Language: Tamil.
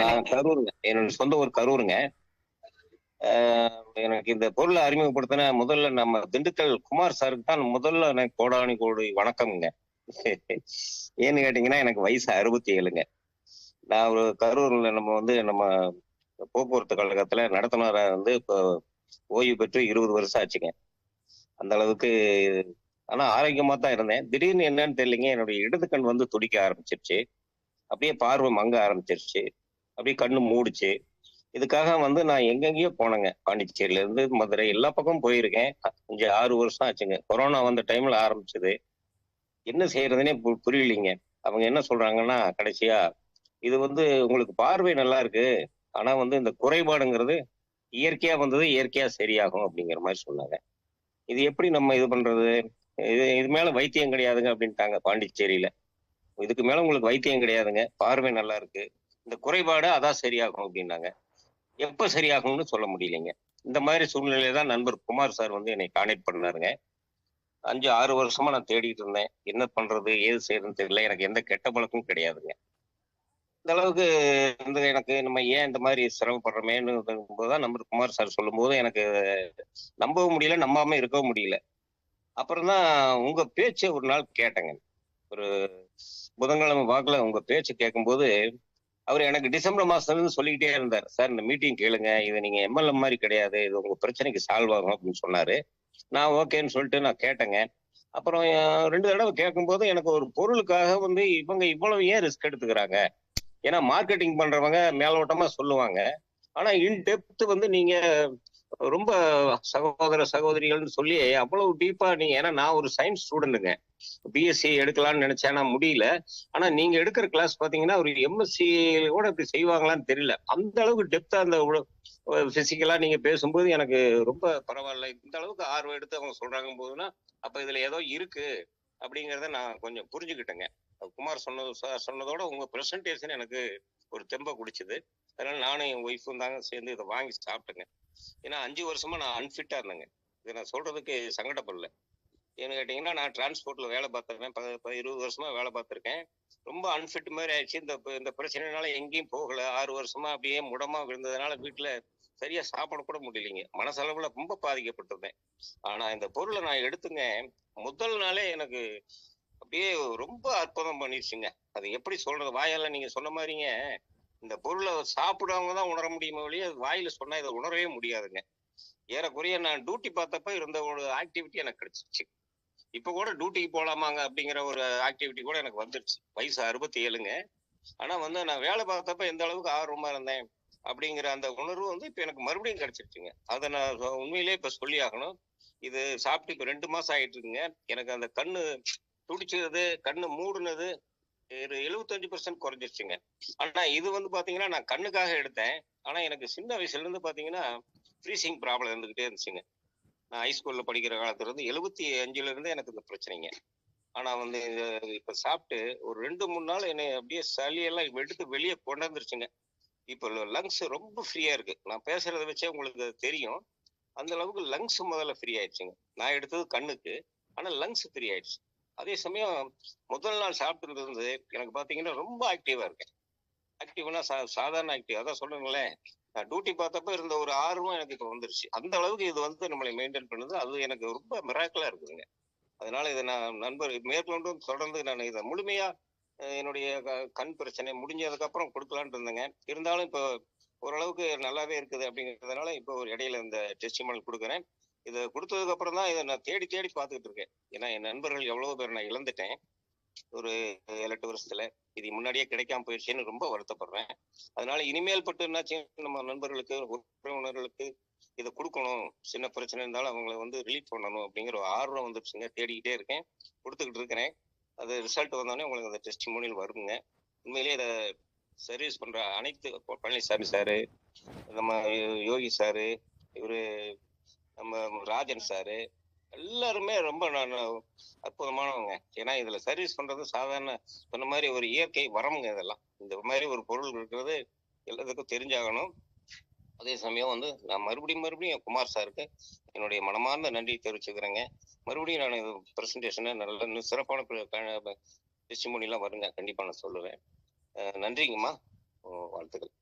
நான் கரூருங்க. என்னோட சொந்த ஊர் கரூருங்க. எனக்கு இந்த பொருளை அறிமுகப்படுத்தின முதல்ல நம்ம திண்டுக்கல் குமார் சாருக்கு தான் முதல்ல எனக்கு கோடானி கோடி வணக்கம்ங்க. ஏன்னு கேட்டீங்கன்னா எனக்கு வயசு அறுபத்தி ஏழுங்க நான் ஒரு கரூர்ல நம்ம வந்து நம்ம போக்குவரத்து கழகத்துல நடத்துனரா வந்து இப்போ ஓய்வு பெற்று இருபது வருஷம் ஆச்சுங்க. அந்த அளவுக்கு ஆனா ஆரோக்கியமா தான் இருந்தேன். திடீர்னு என்னன்னு தெரியலங்க. என்னுடைய இடது கண் வந்து துடிக்க ஆரம்பிச்சிருச்சு. அப்படியே பார்வை மங்க ஆரம்பிச்சிருச்சு. அப்படியே கண்ணு மூடுச்சு. இதுக்காக வந்து நான் எங்கெங்கேயோ போனேங்க. பாண்டிச்சேரியில இருந்து மதுரை எல்லா பக்கமும் போயிருக்கேன். அஞ்சு ஆறு வருஷம் ஆச்சுங்க. கொரோனா வந்த டைம்ல ஆரம்பிச்சது. என்ன செய்யறதுன்னே பு- புரியலைங்க. அவங்க என்ன சொல்றாங்கன்னா கடைசியா இது வந்து உங்களுக்கு பார்வை நல்லா இருக்கு. ஆனா வந்து இந்த குறைபாடுங்கிறது இயற்கையா வந்தது இயற்கையா சரியாகும் அப்படிங்கிற மாதிரி சொன்னாங்க. இது எப்படி நம்ம இது பண்றது? இது இது மேல வைத்தியம் கிடையாதுங்க அப்படின்ட்டாங்க பாண்டிச்சேரியில. இதுக்கு மேல உங்களுக்கு வைத்தியம் கிடையாதுங்க. பார்வை நல்லா இருக்கு. இந்த குறைபாடு அதான் சரியாகும் அப்படின்னாங்க. எப்ப சரியாகும்னு சொல்ல முடியலைங்க. இந்த மாதிரி சூழ்நிலையில தான் நண்பர் குமார் சார் வந்து என்னை கான்டெக்ட் பண்ணாருங்க. அஞ்சு ஆறு வருஷமா நான் தேடிட்டு இருந்தேன். என்ன பண்றது ஏது செய்யறதுன்னு தெரியல. எனக்கு எந்த கெட்ட பழக்கமும் கிடையாதுங்க. இந்த அளவுக்கு இந்த எனக்கு நம்ம ஏன் இந்த மாதிரி சிரமப்படுறோமேன்னு போதுதான் நம்பர் குமார் சார் சொல்லும்போது எனக்கு நம்பவும் முடியல நம்பாம இருக்கவும் முடியல. அப்புறம் தான் உங்க பேச்சை ஒரு நாள் கேட்டேங்க. ஒரு புதன்கிழமை வாக்குல உங்க பேச்சு கேட்கும்போது அவர் எனக்கு டிசம்பர் மாசத்துல இருந்து சொல்லிக்கிட்டே இருந்தார். சார் இந்த மீட்டிங் கேளுங்க. இது நீங்க எம்எல்ஏ மாதிரி கிடையாது. இது உங்க பிரச்சனைக்கு சால்வ் ஆகும் அப்படின்னு சொன்னாரு. நான் ஓகேன்னு சொல்லிட்டு நான் கேட்டேங்க. அப்புறம் ரெண்டு தடவை கேட்கும்போது எனக்கு ஒரு பொருளுக்காக வந்து இவங்க இவ்வளவு ஏன் ரிஸ்க் எடுத்துக்கிறாங்க? ஏன்னா மார்க்கெட்டிங் பண்றவங்க மேலோட்டமா சொல்லுவாங்க. ஆனா இன் டெப்த் வந்து நீங்க ரொம்ப சகோதர சகோதரிகள்னு சொல்லி அவ்வளவு டீப்பா நீங்க ஏன்னா நான் ஒரு சயின்ஸ் ஸ்டூடெண்ட்டுங்க பிஎஸ்சி எடுக்கலாம்னு நினைச்சேன் முடியல. ஆனா நீங்க எடுக்கிற கிளாஸ் பாத்தீங்கன்னா ஒரு எம்எஸ்சி கூட இப்படி செய்வாங்களான்னு தெரியல. அந்த அளவுக்கு டெப்தா அந்த பிசிக்கலா நீங்க பேசும்போது எனக்கு ரொம்ப பரவாயில்ல. இந்த அளவுக்கு ஆர்வம் எடுத்து அவங்க சொல்றாங்க போதுன்னா அப்ப இதுல ஏதோ இருக்கு அப்படிங்கறத நான் கொஞ்சம் புரிஞ்சுக்கிட்டேங்க. குமார் சொன்னது சொன்னதோட உங்க பிரசன்டேஷன் எனக்கு ஒரு தெம்ப குடிச்சது. அதனால நானும் என் ஒய்ஃபும் தாங்க சேர்ந்து இதை வாங்கி சாப்பிட்டேங்க. ஏன்னா அஞ்சு வருஷமா நான் அன்ஃபிட்டா இருந்தேங்க. இதை நான் சொல்றதுக்கு சங்கடப்படல. ஏன்னு கேட்டீங்கன்னா நான் டிரான்ஸ்போர்ட்ல வேலை பார்த்துருக்கேன். ப- ப- இருபது வருஷமா வேலை பார்த்துருக்கேன். ரொம்ப அன்ஃபிட் மாதிரி ஆயிடுச்சு. இந்த இந்த பிரச்சனைனால எங்கேயும் போகல. ஆறு வருஷமா அப்படியே முடமா விழுந்ததுனால வீட்டுல சரியா சாப்பிட கூட முடியலைங்க. மனசளவுல ரொம்ப பாதிக்கப்பட்டிருந்தேன். ஆனா இந்த பொருளை நான் எடுத்துங்க. முதல் நாளே எனக்கு அப்படியே ரொம்ப அற்புதம் பண்ணிருச்சுங்க. அது எப்படி சொல்றது? வாயால நீங்க சொன்ன மாதிரிங்க இந்த பொருளை சாப்பிடுறவங்க தான் உணர முடியுமோ வழியே அது வாயில சொன்னா இதை உணரவே முடியாதுங்க. ஏறக்குறைய நான் டியூட்டி பார்த்தப்ப இருந்த ஒரு ஆக்டிவிட்டி எனக்கு கிடைச்சிருச்சு. இப்ப கூட டியூட்டிக்கு போலாமாங்க அப்படிங்கிற ஒரு ஆக்டிவிட்டி கூட எனக்கு வந்துருச்சு. வயசு அறுபத்தி ஏழுங்க ஆனா வந்து நான் வேலை பார்த்தப்ப எந்த அளவுக்கு ஆர்வமா இருந்தேன் அப்படிங்கிற அந்த உணர்வு வந்து இப்ப எனக்கு மறுபடியும் கிடைச்சிருச்சுங்க. அதை நான் உண்மையிலே உண்மையிலேயே இப்ப சொல்லி ஆகணும். இது சாப்பிட்டு இப்ப ரெண்டு மாசம் ஆயிட்டு இருக்குங்க எனக்கு அந்த கண்ணு துடிச்சது கண்ணு மூடுனது ஒரு எழுபத்தஞ்சு பர்சன்ட் குறைஞ்சிருச்சுங்க. ஆனா இது வந்து பாத்தீங்கன்னா நான் கண்ணுக்காக எடுத்தேன். ஆனா எனக்கு சின்ன வயசுல இருந்து பாத்தீங்கன்னா ஃப்ரீசிங் ப்ராப்ளம் இருந்துகிட்டே இருந்துச்சுங்க. நான் ஹைஸ்கூல்ல படிக்கிற காலத்திலிருந்து எழுபத்தி அஞ்சுல இருந்து எனக்கு இந்த பிரச்சனைங்க. ஆனா வந்து இது இப்ப சாப்பிட்டு ஒரு ரெண்டு மூணு நாள் என்னை அப்படியே சளியெல்லாம் எடுத்து வெளியே கொண்டாந்துருச்சுங்க இப்போ லங்ஸ் ரொம்ப ஃப்ரீயா இருக்கு. நான் பேசுறத வச்சே உங்களுக்கு தெரியும். அந்த அளவுக்கு லங்ஸ் முதல்ல ஃப்ரீ ஆயிடுச்சுங்க. நான் எடுத்தது கண்ணுக்கு. ஆனா லங்ஸ் ஃப்ரீ ஆயிடுச்சு. அதே சமயம் முதல் நாள் சாப்பிட்டு இருந்து எனக்கு பாத்தீங்கன்னா ரொம்ப ஆக்டிவா இருக்கேன். ஆக்டிவ்னா சா சாதாரண ஆக்டிவ் அதான் சொல்லுங்களேன் டியூட்டி பார்த்தப்ப இருந்த ஒரு ஆர்வம் எனக்கு இப்போ வந்துருச்சு. அந்த அளவுக்கு இது வந்து நம்மளை மெயின்டைன் பண்ணுது. அது எனக்கு ரொம்ப மிராக்கலா இருக்குதுங்க. அதனால இதை நான் நண்பர் மேற்கொண்டும் தொடர்ந்து நான் இதை முழுமையா என்னுடைய க- கண் பிரச்சனை முடிஞ்சதுக்கு அப்புறம் கொடுக்கலான்ட்டு இருந்தேங்க. இருந்தாலும் இப்போ ஓரளவுக்கு நல்லாவே இருக்குது அப்படிங்கிறதுனால இப்போ ஒரு இடையில இந்த டெஸ்டிமல் கொடுக்குறேன். இதை கொடுத்ததுக்கு அப்புறம் தான் இதை நான் தேடி தேடி பார்த்துக்கிட்டு இருக்கேன். ஏன்னா என் நண்பர்கள் எவ்வளவு பேர் நான் இழந்துட்டேன். ஒரு ஏழு எட்டு வருஷத்துல இது முன்னாடியே கிடைக்காம போயிடுச்சேன்னு ரொம்ப வருத்தப்படுறேன். அதனால இனிமேல் பட்டு என்னாச்சு நம்ம நண்பர்களுக்கு உறவினர்களுக்கு இதை கொடுக்கணும். சின்ன பிரச்சனை இருந்தாலும் அவங்கள வந்து ரிலீஃப் பண்ணணும் அப்படிங்கிற ஒரு ஆர்வம் வந்துருச்சுங்க. தேடிக்கிட்டே இருக்கேன். கொடுத்துக்கிட்டு இருக்கிறேன். அது ரிசல்ட் வந்தோடனே உங்களுக்கு அந்த டெஸ்டிமோனியல் வருங்க. உண்மையிலேயே இதை சர்வீஸ் பண்ற அனைத்து பழனிசாமி சாரு நம்ம யோகி சாரு இவரு நம்ம ராஜன் சாரு எல்லாருமே ரொம்ப நான் அற்புதமானவங்க. ஏன்னா இதுல சர்வீஸ் பண்றது சாதாரண சொன்ன மாதிரி ஒரு இயற்கை வரமுங்க இதெல்லாம். இந்த மாதிரி ஒரு பொருள் இருக்கிறது எல்லாத்துக்கும் தெரிஞ்சாகணும். அதே சமயம் வந்து நான் மறுபடியும் மறுபடியும் குமார் சாருக்கு என்னுடைய மனமார்ந்த நன்றி தெரிவிச்சுக்கிறேங்க. மறுபடியும் நான் இது ப்ரெசன்டேஷனை நல்ல இன்னும் சிறப்பான டெஸ்டிமோனிலாம் வருங்க. கண்டிப்பாக நான் சொல்லுவேன். நன்றிங்கம்மா. வாழ்த்துக்கள்.